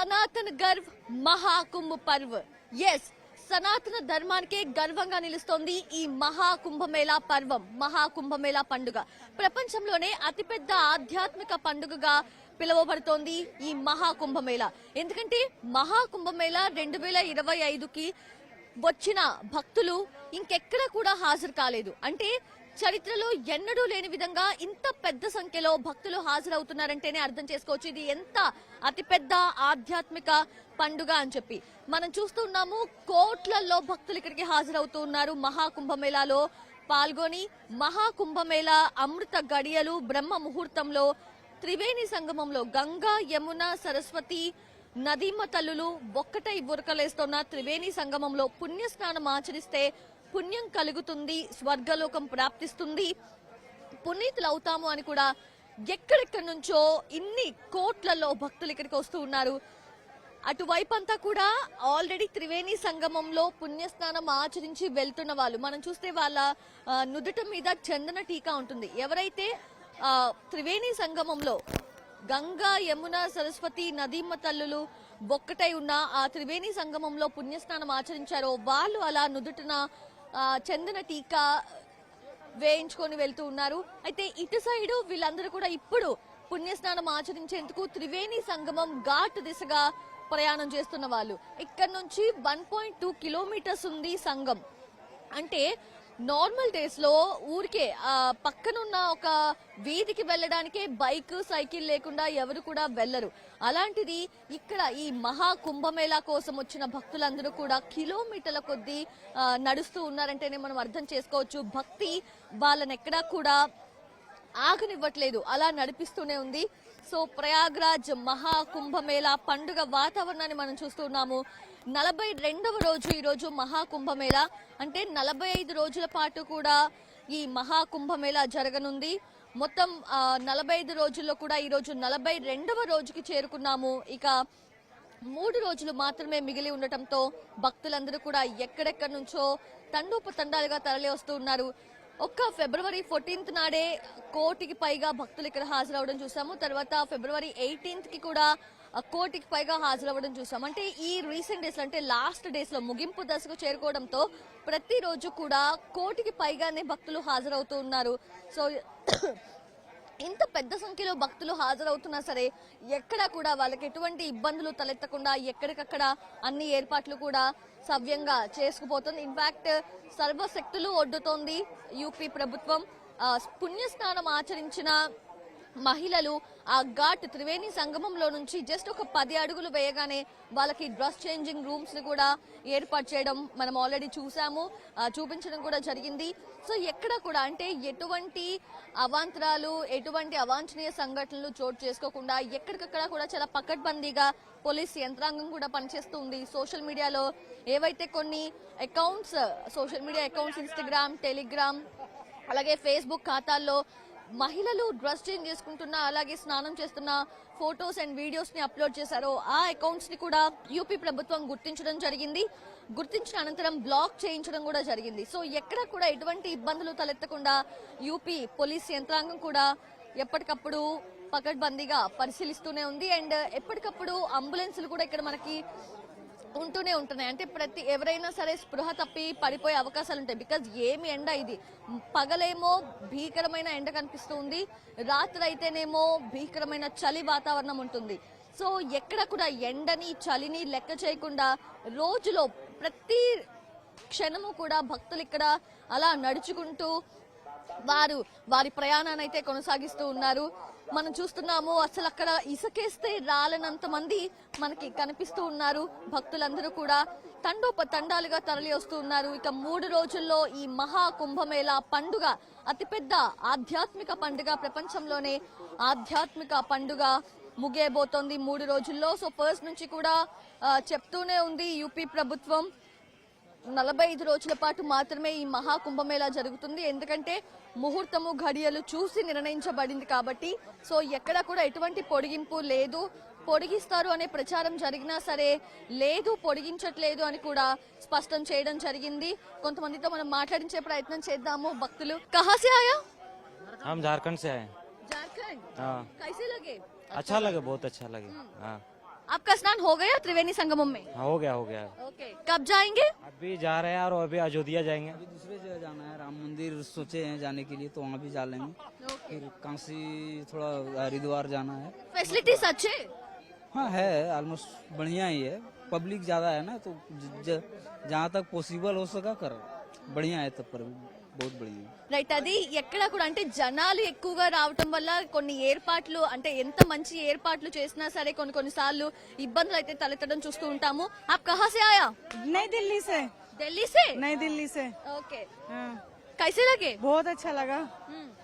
సనాతన గర్వ్ మహాకుంభ పర్వ్. ఎస్ సనాతన ధర్మానికే గర్వంగా నిలుస్తోంది ఈ మహాకుంభమేళా పర్వం మహాకుంభమేళా పండుగ. ప్రపంచంలోనే అతిపెద్ద ఆధ్యాత్మిక పండుగగా పిలువబడుతోంది ఈ మహాకుంభమేళా. ఎందుకంటే మహాకుంభమేళా రెండు వేల ఇరవై ఐదుకి వచ్చిన భక్తులు ఇంకెక్కడ కూడా హాజరు కాలేదు. అంటే చరిత్రలో ఎన్నడూ లేని విధంగా ఇంత పెద్ద సంఖ్యలో భక్తులు హాజరవుతున్నారంటేనే అర్థం చేసుకోవచ్చు. ఇది ఎంత అతిపెద్ద ఆధ్యాత్మిక పండుగ అని చెప్పి. మనం చూస్తున్నాము కోట్లలో భక్తులు ఇక్కడికి హాజరవుతూ ఉన్నారు. మహాకుంభమేళాలో పాల్గొని మహాకుంభమేళా అమృత గడియలు బ్రహ్మ ముహూర్తంలో త్రివేణి సంగమంలో గంగా యమున సరస్వతి నదీమ తల్లులు ఒక్కటై బురకలేస్తున్న త్రివేణి సంగమంలో పుణ్యస్నానం ఆచరిస్తే పుణ్యం కలుగుతుంది స్వర్గలోకం ప్రాప్తిస్తుంది. పునీతులు అవుతాము అని కూడా ఎక్కడెక్కడి నుంచో ఇన్ని కోట్లలో భక్తులు ఇక్కడికి వస్తూ ఉన్నారు. అటువైపు అంతా కూడా ఆల్రెడీ త్రివేణి సంగమంలో పుణ్యస్నానం ఆచరించి వెళ్తున్న వాళ్ళు. మనం చూస్తే వాళ్ళ నుదుట మీద చందన టీకా ఉంటుంది. ఎవరైతే త్రివేణి సంగమంలో గంగా యమున సరస్వతి నదీమ తల్లులు ఒక్కటై ఉన్న ఆ త్రివేణి సంగమంలో పుణ్యస్నానం ఆచరించారో వాళ్ళు అలా నుదుటన చందన టీకా వేయించుకొని వెళ్తూ ఉన్నారు. అయితే ఇటు సైడు వీళ్ళందరూ కూడా ఇప్పుడు పుణ్యస్నానం ఆచరించేందుకు త్రివేణి సంగమం ఘాట్ దిశగా ప్రయాణం చేస్తున్న వాళ్ళు. ఇక్కడ నుంచి వన్ పాయింట్ టూ కిలోమీటర్స్ ఉంది సంగం అంటే నార్మల్ డేస్లో ఊరికే పక్కనున్న ఒక వీధికి వెళ్ళడానికే బైక్ సైకిల్ లేకుండా ఎవరు కూడా వెళ్ళరు. అలాంటిది ఇక్కడ ఈ మహా కుంభమేళా కోసం వచ్చిన భక్తులందరూ కూడా కిలోమీటర్ల కొద్దీ నడుస్తూ ఉన్నారంటేనే మనం అర్థం చేసుకోవచ్చు. భక్తి వాళ్ళని ఎక్కడా కూడా ఆగనివ్వట్లేదు. అలా నడిపిస్తూనే ఉంది. సో ప్రయాగ్రాజ్ మహా కుంభమేళా పండుగ వాతావరణాన్ని మనం చూస్తున్నాము నలభై రెండవ రోజు ఈరోజు రోజు మహా అంటే నలభై ఐదు రోజుల పాటు కూడా ఈ మహాకుంభమేళా జరగనుంది. మొత్తం నలభై ఐదు రోజుల్లో కూడా ఈ రోజు నలభై రెండవ రోజుకి చేరుకున్నాము. ఇక మూడు రోజులు మాత్రమే మిగిలి ఉండటంతో భక్తులందరూ కూడా ఎక్కడెక్కడి నుంచో తండోపతండాలుగా తరలి వస్తూ ఉన్నారు. ఒక్క ఫిబ్రవరి ఫోర్టీన్త్ నాడే కోటికి పైగా భక్తులు ఇక్కడ హాజరవడం చూసాము. తర్వాత ఫిబ్రవరి ఎయిటీన్త్కి కూడా కోటికి పైగా హాజరవ్వడం చూసాం. అంటే ఈ రీసెంట్ డేస్ అంటే లాస్ట్ డేస్లో ముగింపు దశకు చేరుకోవడంతో ప్రతిరోజు కూడా కోటికి పైగానే భక్తులు హాజరవుతూ ఉన్నారు. సో ఇంత పెద్ద సంఖ్యలో భక్తులు హాజరవుతున్నా సరే ఎక్కడా కూడా వాళ్ళకి ఎటువంటి ఇబ్బందులు తలెత్తకుండా ఎక్కడికక్కడ అన్ని ఏర్పాట్లు కూడా సవ్యంగా చేసుకుపోతుంది. ఇన్ఫాక్ట్ సర్వశక్తులు ఒడ్డుతోంది యూపీ ప్రభుత్వం. పుణ్యస్నానం ఆచరించిన మహిళలు ఆ ఘాట్ త్రివేణి సంగమంలో నుంచి జస్ట్ ఒక పది అడుగులు వేయగానే వాళ్ళకి డ్రెస్ చేంజింగ్ రూమ్స్ని కూడా ఏర్పాటు చేయడం మనం ఆల్రెడీ చూసాము. చూపించడం కూడా జరిగింది. సో ఎక్కడ కూడా అంటే ఎటువంటి అవాంతరాలు ఎటువంటి అవాంఛనీయ సంఘటనలు చోటు చేసుకోకుండా ఎక్కడికక్కడ కూడా చాలా పకడ్బందీగా పోలీస్ యంత్రాంగం కూడా పనిచేస్తుంది. సోషల్ మీడియాలో ఏవైతే కొన్ని accounts social media accounts Instagram Telegram అలాగే ఫేస్బుక్ ఖాతాల్లో మహిళలు డ్రెస్ చేంజ్ చేసుకుంటున్న అలాగే స్నానం చేస్తున్న ఫొటోస్ అండ్ వీడియోస్ని అప్లోడ్ చేశారో ఆ అకౌంట్స్ని కూడా యూపీ ప్రభుత్వం గుర్తించడం జరిగింది. గుర్తించిన అనంతరం బ్లాక్ చేయించడం కూడా జరిగింది. సో ఎక్కడ కూడా ఎటువంటి ఇబ్బందులు తలెత్తకుండా యూపీ పోలీస్ యంత్రాంగం కూడా ఎప్పటికప్పుడు పకడ్బందీగా పరిశీలిస్తూనే ఉంది. అండ్ ఎప్పటికప్పుడు అంబులెన్సులు కూడా ఇక్కడ మనకి ఉంటూనే ఉంటున్నాయి. అంటే ప్రతి ఎవరైనా సరే స్పృహ తప్పి పడిపోయే అవకాశాలు ఉంటాయి. బికాజ్ ఏమి ఎండ ఇది. పగలేమో భీకరమైన ఎండ కనిపిస్తుంది. రాత్రి అయితేనేమో భీకరమైన చలి వాతావరణం ఉంటుంది. సో ఎక్కడ కూడా ఎండని చలిని లెక్క చేయకుండా రోజులో ప్రతి క్షణము కూడా భక్తులు ఇక్కడ అలా నడుచుకుంటూ వారు వారి ప్రయాణాన్ని అయితే కొనసాగిస్తూ ఉన్నారు. మనం చూస్తున్నాము అసలు అక్కడ ఇసుకేస్తే రాలనంత మంది మనకి కనిపిస్తూ ఉన్నారు. భక్తులందరూ కూడా తండోప తండాలుగా తరలి వస్తూ ఉన్నారు. ఇక మూడు రోజుల్లో ఈ మహా కుంభమేళ పండుగ అతిపెద్ద ఆధ్యాత్మిక పండుగ ప్రపంచంలోనే ఆధ్యాత్మిక పండుగ ముగియబోతోంది మూడు రోజుల్లో. సో ఫస్ట్ నుంచి కూడా చెప్తూనే ఉంది యూపీ ప్రభుత్వం. నలభై ఐదు రోజుల పాటు మాత్రమే ఈ మహా కుంభమేళా జరుగుతుంది ఎందుకంటే ముహూర్తము ఘడియలు చూసి నిర్ణయించబడింది కాబట్టి సో ఎక్కడ కూడా ఎటువంటి పొడిగింపు లేదు పొడిగిస్తారు అనే ప్రచారం జరిగినా సరే లేదు పొడిగించట్లేదు అని కూడా స్పష్టం చేయడం జరిగింది కొంతమందితో మనం మాట్లాడించే ప్రయత్నం చేద్దాము భక్తులు కహాసే ఆయా हम झारखंड से आए हैं। झारखंड हाँ कैसे लगे अच्छा लगे बहुत अच्छा लगे हाँ आपका स्नान हो गया त्रिवेणी संगमम में? हाँ, हो गया हो गया। ओके कब जाएँगे? अभी जा रहे हैं और अभी अयोध्या जाएँगे। अभी दूसरे जगह जाना है राम मंदिर सोचे हैं जाने के लिए तो वहाँ भी जा लेंगे। फिर काशी थोड़ा हरिद्वार जाना है। फैसिलिटीज़ अच्छे? हाँ है ऑलमोस्ट बढ़िया ही है। पब्लिक ज़्यादा है ना तो जहाँ तक पॉसिबल हो सका कर। बढ़िया है तब पर भी। రైట్ అది ఎక్కడ కూడా అంటే జనాలు ఎక్కువగా రావటం వల్ల కొన్ని ఏర్పాట్లు అంటే ఎంత మంచి ఏర్పాట్లు చేసినా సరే కొన్ని కొన్ని సార్లు ఇబ్బందులు అయితే తలెత్తడం చూస్తూ ఉంటాము ఆప్ కహా సే ఆయా नई दिल्ली से ఢిల్లీ సే नई दिल्ली से ओके हाँ, कैसे लगे बहुत अच्छा लगा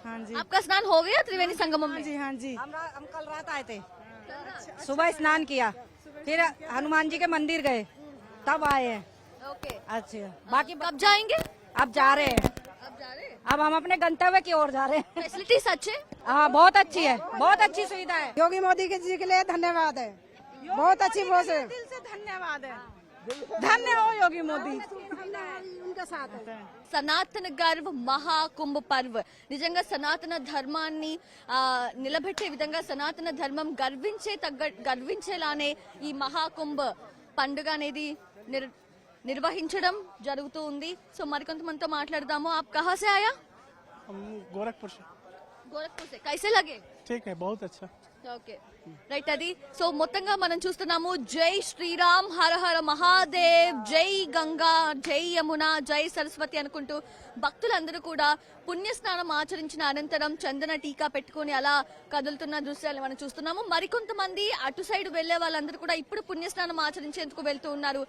हाँ जी आपका स्नान हो गया त्रिवेणी संगमम हाँ में जी हाँ जी हम रा- हम कल रात आए थे सुबह स्नान किया फिर हनुमान जी के मंदिर गए तब आए हैं ओके अच्छा बाकी कब जाएंगे अब जा रहे हैं अब जा रहे हैं अब हम अपने गंतव्य की ओर जा रहे हैं फैसिलिटीज अच्छे हाँ बहुत अच्छी है बहुत अच्छी सुविधा है योगी मोदी के जी के लिए धन्यवाद है बहुत अच्छी बहुत दिल से धन्यवाद है धन्य हो योगी मोदी उनके साथ है సనాతన గర్వ్ మహాకుంభ పర్వ్ నిజంగా సనాతన ధర్మాన్ని ఆ, నిలబెట్టే విధంగా సనాతన ధర్మం గర్వించే తగ్గ గర్వించేలానే ఈ మహాకుంభ పండుగ అనేది నిర్ నిర్వహించడం జరుగుతూ ఉంది సో మరికొంతమందితో మాట్లాడదాము ఆప్ కహా సే ఆయా हम गोरखपुर से గోరఖ్పూర్ సే కైసే లగే ठीक है बहुत अच्छा ఓకే రైట్ అది. సో మొత్తంగా మనం చూస్తున్నాము జై శ్రీరామ్ హరహర మహాదేవ్ జై గంగా జై యమున జై సరస్వతి అనుకుంటూ భక్తులందరూ కూడా పుణ్యస్నానం ఆచరించిన అనంతరం చందన టీకా పెట్టుకుని అలా కదులుతున్న దృశ్యాలు మనం చూస్తున్నాము. మరికొంతమంది అటు సైడ్ వెళ్ళే వాళ్ళందరూ కూడా ఇప్పుడు పుణ్యస్నానం ఆచరించేందుకు వెళ్తూ ఉన్నారు.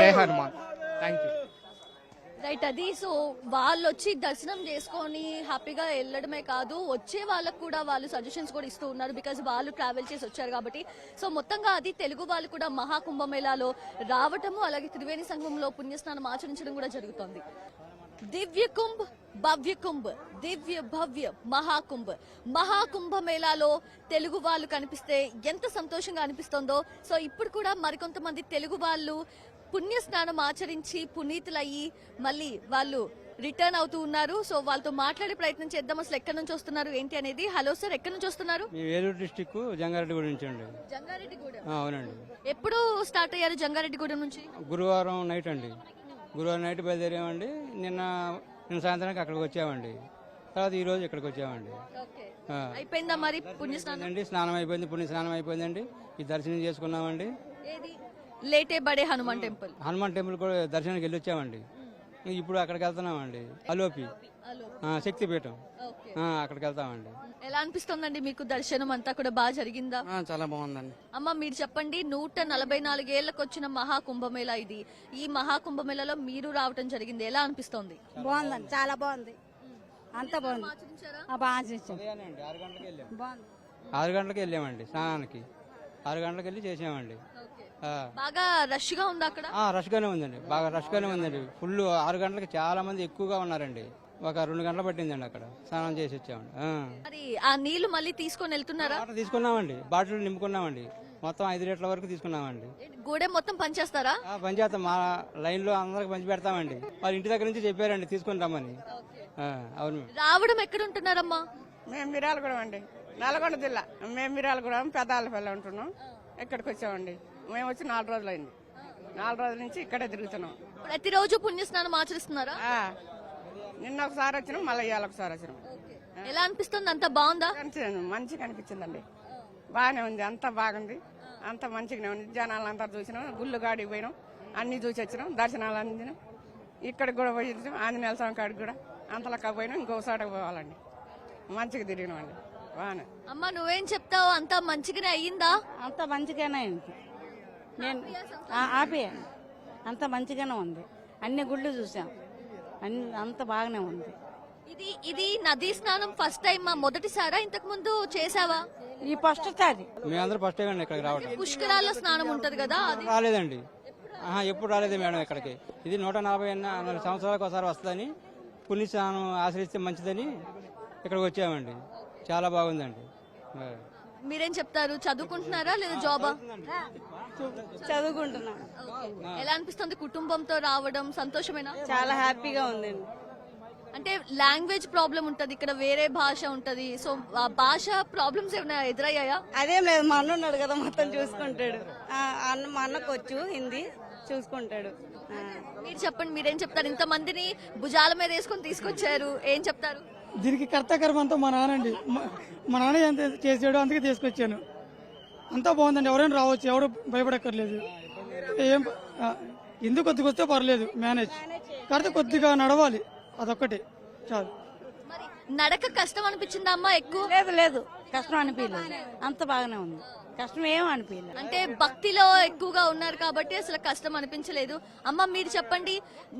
జై శ్రీరామ్! థ్యాంక్ యూ రైట్ అది. సో వాళ్ళు వచ్చి దర్శనం చేసుకొని హ్యాపీగా వెళ్ళడమే కాదు వచ్చే వాళ్ళకు కూడా వాళ్ళు సజెషన్స్ కూడా ఇస్తూ ఉన్నారు బికాజ్ వాళ్ళు ట్రావెల్ చేసి వచ్చారు కాబట్టి. సో మొత్తంగా అది తెలుగు వాళ్ళు కూడా మహాకుంభమేళాలో రావటము అలాగే త్రివేణి సంఘంలో పుణ్యస్నానం ఆచరించడం కూడా జరుగుతోంది. దివ్య కుంభ్ భవ్య కుంభ్ దివ్య భవ్య మహాకుంభ్. మహాకుంభ మేళాలో తెలుగు వాళ్ళు కనిపిస్తే ఎంత సంతోషంగా అనిపిస్తుందో. సో ఇప్పుడు కూడా మరికొంతమంది తెలుగు వాళ్ళు పుణ్య స్నానం ఆచరించి పునీతులయ్యి మళ్ళీ వాళ్ళు రిటర్న్ అవుతూ ఉన్నారు. సో వాళ్ళతో మాట్లాడే ప్రయత్నం చేద్దాం. అసలు ఎక్కడి నుంచి వస్తున్నారు? ఏంటి అనేది? హలో సార్ ఎక్కడి నుంచి వస్తున్నారు? డిస్టిక్ జంగారెడ్డిగూడ నుంచి అండి. జంగారెడ్డిగూడెం. అవునండి. ఎప్పుడు స్టార్ట్ అయ్యారు జంగారెడ్డిగూడెం నుంచి? గురువారం నైట్ అండి. గురువారం నైట్ బయలుదేరామండి. నిన్న నిన్న సాయంత్రానికి అక్కడికి వచ్చామండి. తర్వాత ఈ రోజు ఇక్కడికి వచ్చామండి. అయిపోయిందా మరి పుణ్య స్నానం అండి స్నానం అయిపోయింది పుణ్య స్నానం అయిపోయిందండి. ఈ దర్శనం చేసుకున్నామండి. లేటే బడే హనుమాన్ టెంపుల్. హనుమాన్ టెంపుల్ కూడా దర్శనానికి వెళ్ళి వచ్చామండి ఇప్పుడు అక్కడికి వెళ్తున్నామండి. అలోపి. ఆ, శక్తిపీఠం. ఓకే. ఆ, అక్కడికి వెళ్తామండి. ఎలా అనిపిస్తుందండి మీకు దర్శనం అంతా కూడా బాగా జరిగిందా? చాలా బాగుందండి. అమ్మ మీరు చెప్పండి నూట నలభై నాలుగేళ్ళకు వచ్చిన మహాకుంభమేళ ఇది. ఈ మహాకుంభమేళలో మీరు రావటం జరిగింది. ఎలా అనిపిస్తోంది? బాగుందండి చాలా బాగుంది. అంత బాగుంది. ఆరు గంటలకు వెళ్ళామండి స్నానానికి. ఆరు గంటలకు వెళ్ళి చేసామండి. బాగా రష్గా ఉంది అక్కడ? ఆ, రష్గానే ఉందండి. బాగా రష్గానే ఉందండి. ఫుల్ ఆరు గంటలకు చాలా మంది ఎక్కువగా ఉన్నారండి. ఒక రెండు గంటలు పట్టిందండి అక్కడ. స్నానం చేసి వచ్చామండి. ఆ. మరి ఆ నీళ్ళు మళ్ళీ తీసుకొని వెళ్తున్నారా? తీసుకున్నామండి. బాటిల్ నింపుకున్నామండి. మొత్తం ఐదు లీటర్ల వరకు తీసుకున్నామండి. గూడెం మొత్తం పనిచేస్తారా? ఆ, పంచాయతీ మా లైన్లో అందరికి పంచి పెడతామండి. వాళ్ళ ఇంటి దగ్గర నుంచి చెప్పారండి తీసుకొని రమ్మని. ఆ, అవును రావడం ఎక్కడ ఉంటున్నారమ్మా మేము మిరాలగూడెం అండి. నల్గొండ జిల్లా. మేము మిరాలగూడెం పెదాలపల్లి ఉంటున్నాం. ఇక్కడికి వచ్చామండి. మేము వచ్చి నాలుగు రోజులు అయింది. నాలుగు రోజుల నుంచి ఇక్కడే తిరుగుతున్నాం. ప్రతిరోజు పుణ్యస్నానం ఆచరిస్తున్నారా? ఆ, నిన్న ఒకసారి వచ్చినాం మళ్ళీ ఇవాళ ఒకసారి వచ్చినాం. ఎలా అనిపిస్తుంది? అంత బాగుందా? కనిపించింది మంచిగా అనిపించిందండి బాగానే ఉంది అంత బాగుంది. అంత మంచిగానే ఉంది. జనాలు అంతా చూసినాం గుళ్ళు గాడికి పోయినాం అన్ని చూసి వచ్చినాం దర్శనాలు అందినాం. ఇక్కడికి కూడా పోయి వచ్చినాం ఆంజనేయ స్వామి కాడికి కూడా. అంతలక్క పోయినాం ఇంకోసారి పోవాలండి. మంచిగా తిరిగినాం అండి బాగానే. అమ్మ నువ్వేం చెప్తావు? అంతా మంచిగానే అయ్యిందా? అంత మంచిగానే ఉంది నేను ఆ, ఆపే. అంత మంచిగానే ఉంది. అన్ని గుళ్ళు చూసాం. అన్ని అంత బాగానే ఉంది. ఇది ఇది నదీ స్నానం ఫస్ట్ టైం మా మొదటిసారా? ఇంతకు ముందు చేసావా ఈ ఫస్ట్ సారి. మేమందరూ ఫస్ట్ టైం అండి ఇక్కడికి రావడం. పుష్కరాల్లో స్నానం ఉంటది కదా అది? రాలేదండి. ఆహా, ఎప్పుడు రాలేదు మేడం ఇక్కడికి. ఇది నూట నలభై నలభై సంవత్సరాలకు ఒకసారి వస్తుందని పుణ్యస్నానం ఆశ్రయిస్తే మంచిదని ఇక్కడికి వచ్చామండి. చాలా బాగుందండి. మీరేం చెప్తారు? చదువుకుంటున్నారా లేదా జాబా చదువుకుంటున్నా ఎలా అనిపిస్తుంది కుటుంబంతో రావడం? సంతోషమేనా? చాలా హ్యాపీగా ఉందండి. అంటే లాంగ్వేజ్ ప్రాబ్లం ఉంటది ఇక్కడ వేరే భాష ఉంటది. సో ఆ భాష ప్రాబ్లమ్స్ ఏమైనా ఎదురయ్యాయా? అదేం లేదు మా అన్న ఉన్నాడు కదా మొత్తం చూసుకుంటాడు. ఆ, అన్న మా అన్నకు వచ్చు హిందీ చూసుకుంటాడు. ఆ. మీరు చెప్పండి మీరేం చెప్తారు? ఇంత మందిని భుజాల మీద వేసుకొని తీసుకొచ్చారు ఏం చెప్తారు? దీనికి కర్తకర్మ అంతా మా నాన్నండి. మా- మా నాన్న ఎంత చేసాడో అందుకే తీసుకొచ్చాను. అంతా బాగుందండి. ఎవరైనా రావచ్చు. ఎవరు భయపడక్కర్లేదు. ఏం ఎందుకు కొద్దిగా వస్తే పర్లేదు. మేనేజ్. కాకపోతే కొద్దిగా నడవాలి. అదొక్కటి. చాలు. మరి నడక కష్టం అనిపించిందా అమ్మా ఎక్కువ? లేదు లేదు. కష్టం అనిపించలేదు. అంత బాగానే ఉంది. కష్టం ఏం అనిపించలేదు అంటే భక్తిలో ఎక్కువగా ఉన్నారు కాబట్టి అసలు కష్టం అనిపించలేదు. అమ్మ మీరు చెప్పండి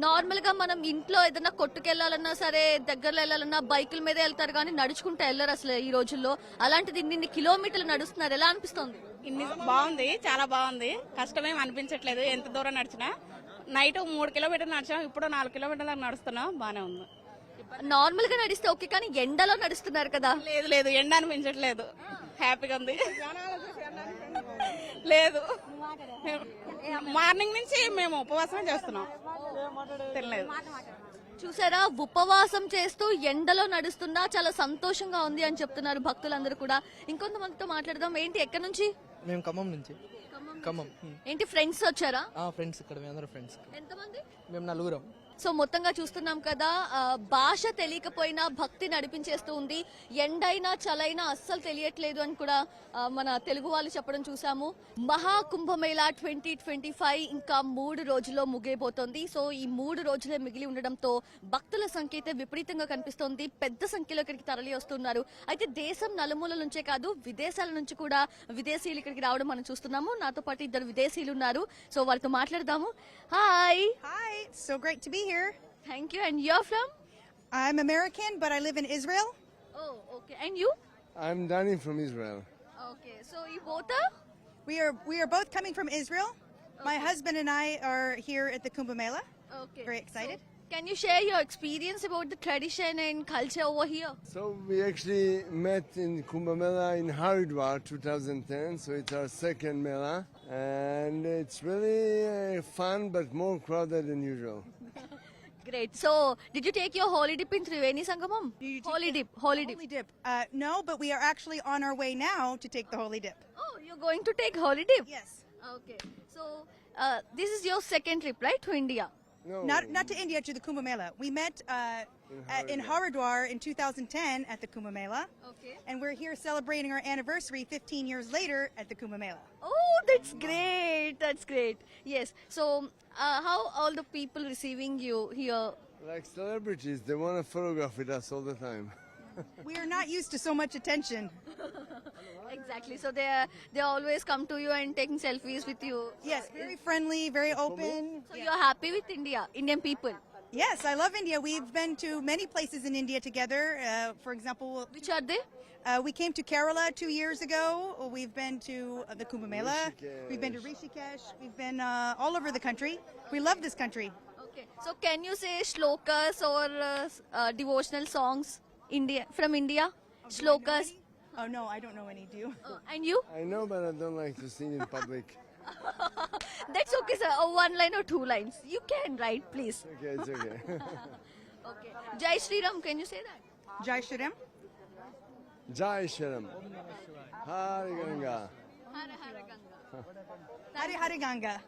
నార్మల్గా మనం ఇంట్లో ఏదైనా కొట్టుకెళ్ళాలన్నా సరే దగ్గరలో వెళ్ళాలన్నా బైకుల మీద వెళ్తారు కానీ నడుచుకుంటూ వెళ్ళరు అసలు ఈ రోజుల్లో. అలాంటిది ఇన్ని కిలోమీటర్లు నడుస్తున్నారు. ఎలా అనిపిస్తుంది? ఇన్ని బాగుంది చాలా బాగుంది. కష్టమేం అనిపించట్లేదు. ఎంత దూరం నడిచినా. నైట్ మూడు కిలోమీటర్లు నడిచాం ఇప్పుడు నాలుగు కిలోమీటర్ల నడుస్తున్నాం. బానే ఉంది. నార్మల్గా నడిస్తే ఓకే కానీ ఎండలో నడుస్తున్నారు కదా. లేదు లేదు ఎండ అనిపించట్లేదు. హ్యాపీగా ఉంది. లేదు. మార్నింగ్ నుంచి మేము ఉపవాసం చేస్తున్నాం. తినలేదు. చూసారా? ఉపవాసం చేస్తూ ఎండలో నడుస్తున్నా చాలా సంతోషంగా ఉంది అని చెప్తున్నారు భక్తులందరూ కూడా. ఇంకొంతమందితో మాట్లాడదాం. ఏంటి ఎక్కడి నుంచి? మేము ఖమ్మం నుంచి. ఖమ్మం ఏంటి ఫ్రెండ్స్ వచ్చారా? ఫ్రెండ్స్ ఇక్కడ మేము అందరం ఫ్రెండ్స్ ఎంతమంది? మేము నలుగురం. సో మొత్తంగా చూస్తున్నాం కదా భాష తెలియకపోయినా భక్తి నడిపించేస్తూ ఉంది. ఎండైనా చలైనా అస్సలు తెలియట్లేదు అని కూడా మన తెలుగు వాళ్ళు చెప్పడం చూసాము మహాకుంభమేళా ట్వంటీ ట్వంటీ ఫైవ్ ఇంకా మూడు రోజుల్లో ముగియబోతోంది. సో ఈ మూడు రోజులే మిగిలి ఉండడంతో భక్తుల సంఖ్య అయితే విపరీతంగా కనిపిస్తోంది. పెద్ద సంఖ్యలో ఇక్కడికి తరలి వస్తున్నారు. అయితే దేశం నలుమూల నుంచే కాదు విదేశాల నుంచి కూడా విదేశీయులు ఇక్కడికి రావడం మనం చూస్తున్నాము. నాతో పాటు ఇద్దరు విదేశీయులు ఉన్నారు. సో వాళ్ళతో మాట్లాడదాము. Hi hi so great to be here. Thank you. And you're from? I'm American, but I live in Israel. Oh, okay. And you? I'm Danny from Israel. Okay. So you both are? We are we are both coming from Israel. Okay. My husband and I are here at the Kumbh Mela. Okay. Very excited. So can you share your experience about the tradition and culture over here? So we actually met in Kumbh Mela in Haridwar 2010, so it's our second Mela, and it's really uh, fun but more crowded than usual. Great. So, did you take your holy dip in Triveni Sangamam? Holy dip. Holy dip. Holy dip. Uh, no, but we are actually on our way now to take the holy dip. Oh, you're going to take holy dip? Yes. Okay. So, uh, this is your second trip, right, to India? No, Not not to India, to the Kumbh Mela. We met uh, at, in Haridwar in 2010 at the Kumbh Mela, Okay. and we're here celebrating our anniversary 15 years later at the Kumbh Mela. Oh, that's great. That's great. Yes. So, uh, how all the people receiving you here? like celebrities, they want to photograph with us all the time. We are not used to so much attention. Exactly. So they they always come to you and taking selfies with you. Yes, very friendly, very open. So you're happy with India, Indian people. Yes, I love India. We've been to many places in India together. Uh, for example, Which are they? uh, we came to Kerala two years ago. We've been to uh, the Kumbh Mela. We've been to Rishikesh. We've been uh, all over the country. We love this country. Okay. So can you say shlokas or uh, uh, devotional songs India from India? slokas. Oh no, I don't know any. Do you? Uh, and you? I know, but I don't like to sing in public. That's okay, sir. Oh, one line or two lines. You can write, please. Okay, it's okay. okay. Jai Shri Ram. Can you say that? Jai Shri Ram. Jai Shri Ram. Hare Ganga. Hari Hari Ganga. Hare Hare Ganga.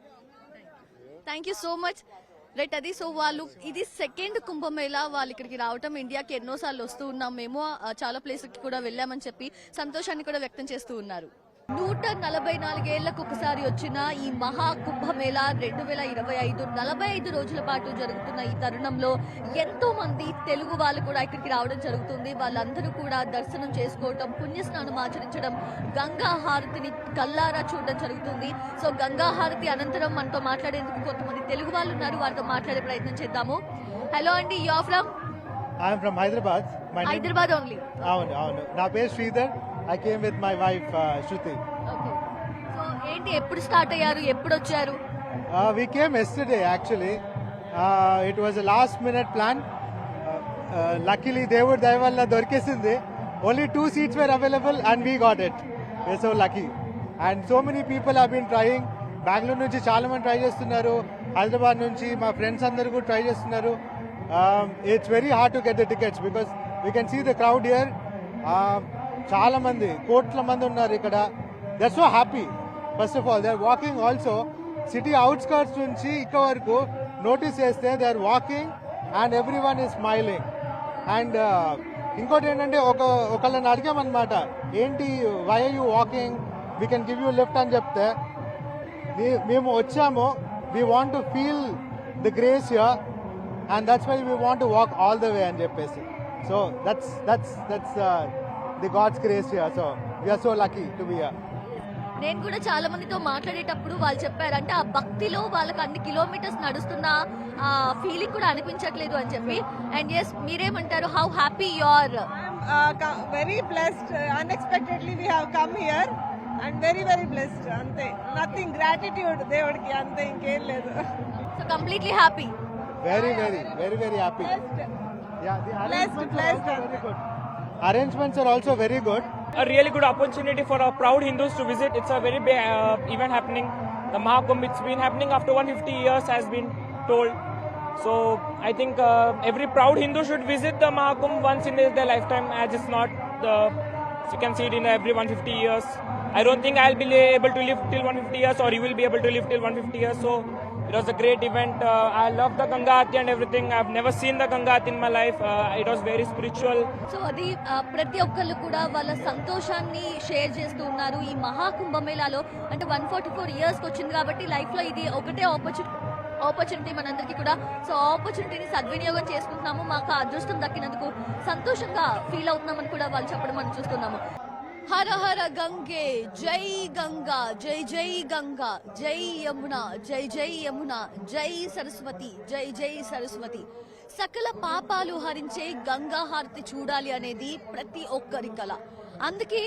Thank you so much. Right అది. So వాళ్ళు ఇది second Kumbh Mela. వాళ్ళు ఇక్కడికి రావటం ఇండియాకి ఎన్నోసార్లు వస్తూ ఉన్నాం. మేము చాలా ప్లేస్కి కూడా వెళ్ళామని చెప్పి సంతోషాన్ని కూడా వ్యక్తం చేస్తూ ఉన్నారు. నూట నలభై నాలుగేళ్ళకు ఒకసారి వచ్చిన ఈ మహా కుంభమేళా రెండు వేల ఇరవై ఐదు నలభై ఐదు రోజుల పాటు జరుగుతున్న ఈ తరుణంలో ఎంతో మంది తెలుగు వాళ్ళు కూడా ఇక్కడికి రావడం జరుగుతుంది. వాళ్ళందరూ కూడా దర్శనం చేసుకోవటం పుణ్యస్నానం ఆచరించడం గంగా హారతిని కల్లారా చూడడం జరుగుతుంది. సో గంగా హారతి అనంతరం మనతో మాట్లాడేందుకు కొంతమంది తెలుగు వాళ్ళు ఉన్నారు. వారితో మాట్లాడే ప్రయత్నం చేద్దాము. హలో అండి you from I'm from Hyderabad Hyderabad only అవును అవును. నా పేరు Sridhar. I came with my wife Shruti okay so ఏంటి ఎప్పుడు స్టార్ట్ అయ్యారు? ఎప్పుడు వచ్చారు? We came yesterday actually it was last minute plan luckily దేవుడి దయ వల్ల దొరికేసింది. Only two seats were available and we got it so lucky and so many people have been trying Bengaluru నుంచి చాలా మంది ట్రై చేస్తున్నారు. హైదరాబాద్ నుంచి మా ఫ్రెండ్స్ అందరూ కూడా ట్రై చేస్తున్నారు. Um, it's very hard to get the tickets because we can see the crowd చాలామంది చాలా మంది కోట్ల మంది ఉన్నారు ఇక్కడ. They're so happy first of all they are walking also city outskirts నుంచి ఇక్కడ వరకు నోటీస్ చేస్తే they are walking and everyone is smiling and ఇంకోటి ఏంటంటే ఒక ఒకళ్ళని అడిగామన్నమాట ఏంటి why you walking we can give you lift అని చెప్తే "మీ- మేము వచ్చాము. We want to feel the grace here and that's why we want to walk all the way అని చెప్పేసి. So that's that's that's the God's grace here so we are so lucky to be here. నేను కూడా చాలా మందితో మాట్లాడేటప్పుడు వాళ్ళు చెప్పారంటే ఆ భక్తిలో వాళ్ళకి అన్ని కిలోమీటర్స్ నడుస్తున్న ఆ ఫీలింగ్ కూడా అనిపించట్లేదు అని చెప్పి. అండ్ ఎస్ మీరేమంటారు? How happy you're very blessed unexpectedly we have come here and very very blessed అంతే. నథింగ్ గ్రాటిట్యూడ్ దేవుడికి అంతే. ఇంకేం లేదు. So completely happy very very very very happy Yeah, the arrangements are also very good. A really good opportunity for our proud Hindus to visit. It's a very big uh, event happening. The Mahakumbh, it's been happening after 150 years, has been told. So I think uh, every proud Hindu should visit the Mahakumbh once in their lifetime, as it's not the you can see it in every 150 years. I don't think I'll be able to live till 150 years, or you will be able to live till 150 years. So it was a great event. Uh, I love the Ganga Aarti and everything. I've never seen the Ganga Aarti in my life. Uh, it was very spiritual. So అది ఆ, ప్రతి ఒక్కళ్ళు కూడా వాళ్ళ సంతోషాన్ని share చేస్తూ ఉన్నారు ఈ మహాకుంభమేళాలో అంటే వన్ ఫార్టీ ఫోర్ ఇయర్స్కి వచ్చింది కాబట్టి లైఫ్లో ఇది ఒకటే ఆపర్చునిటీ ఆపర్చునిటీ మనందరికీ కూడా సో ఆపర్చునిటీని సద్వినియోగం చేసుకుంటున్నాము మాకు ఆ అదృష్టం దక్కినందుకు సంతోషంగా ఫీల్ అవుతున్నామని కూడా వాళ్ళు చెప్పడం మనం చూస్తున్నాము హర హర గంగే జై గంగా జై జై గంగా జై యమున జై జై యమున జై సరస్వతి జై జై సరస్వతి. సకల పాపాలు హరించే గంగా హారతి చూడాలి అనేది ప్రతి ఒక్కరి కల. అందుకే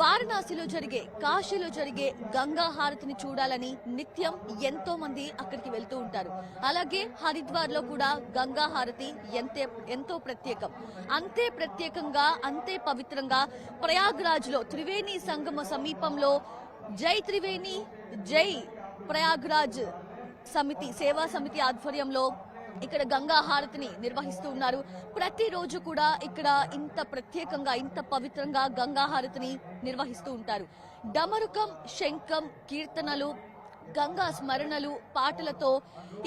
వారణాసిలో జరిగే కాశీలో జరిగే గంగా హారతిని చూడాలని నిత్యం ఎంతో మంది అక్కడికి వెళ్తూ ఉంటారు. అలాగే హరిద్వార్లో కూడా గంగా హారతి ఎంతే ఎంతో ప్రత్యేకం. అంతే ప్రత్యేకంగా అంతే పవిత్రంగా ప్రయాగ్రాజ్లో త్రివేణి సంగమ సమీపంలో జై త్రివేణి జై ప్రయాగ్రాజ్ సమితి సేవా సమితి ఆధ్వర్యంలో ఇక్కడ గంగా హారతిని నిర్వహిస్తూ ఉన్నారు. ప్రతిరోజు కూడా ఇక్కడ ఇంత ప్రత్యేకంగా ఇంత పవిత్రంగా గంగా హారతిని నిర్వహిస్తూ ఉంటారు. డమరుకం శంఖం కీర్తనలు గంగా స్మరణలు పాటలతో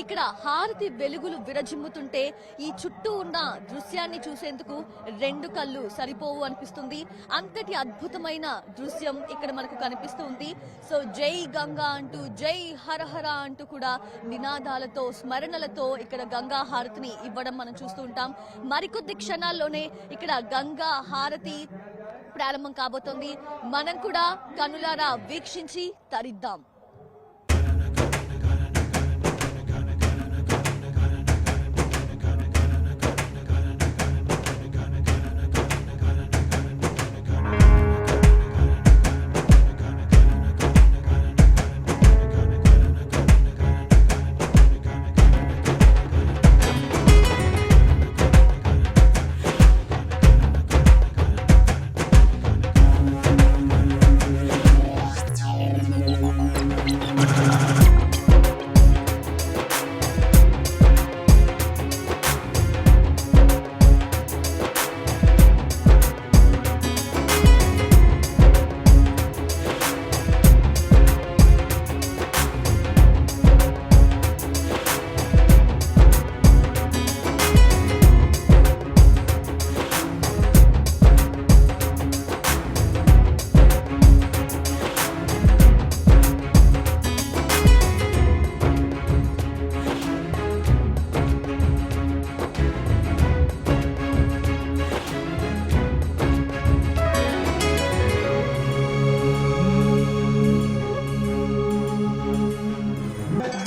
ఇక్కడ హారతి వెలుగులు విరజిమ్ముతుంటే ఈ చుట్టూ ఉన్న దృశ్యాన్ని చూసేందుకు రెండు కళ్ళు సరిపోవు అనిపిస్తుంది. అంతటి అద్భుతమైన దృశ్యం ఇక్కడ మనకు కనిపిస్తుంది. సో జై గంగా అంటూ జై హరహర అంటూ కూడా నినాదాలతో స్మరణలతో ఇక్కడ గంగా హారతిని ఇవ్వడం మనం చూస్తూ ఉంటాం. మరికొద్ది క్షణాల్లోనే ఇక్కడ గంగా హారతి ప్రారంభం కాబోతోంది. మనం కూడా కనులారా వీక్షించి తరిద్దాం.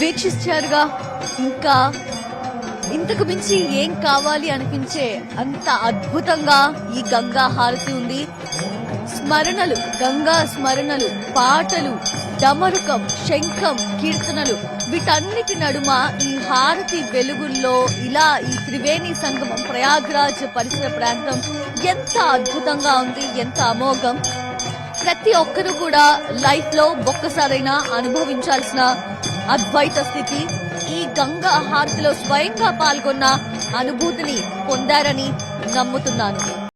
వీక్షించారుగా. ఇంకా ఇంతకు మించి ఏం కావాలి అనిపించే అంత అద్భుతంగా ఈ గంగా హారతి ఉంది. స్మరణలు గంగా స్మరణలు పాటలు డమరుకం శంఖం కీర్తనలు వీటన్నిటి నడుమ ఈ హారతి వెలుగుల్లో ఇలా ఈ త్రివేణి సంగమం ప్రయాగ్రాజ్ పరిసర ప్రాంతం ఎంత అద్భుతంగా ఉంది ఎంత అమోఘం. ప్రతి ఒక్కరూ కూడా లైఫ్లో ఒక్కసారైనా అనుభవించాల్సిన అద్వైత స్థితి. ఈ గంగా హారతిలో స్వయంగా పాల్గొన్న అనుభూతిని పొందారని నమ్ముతున్నాను.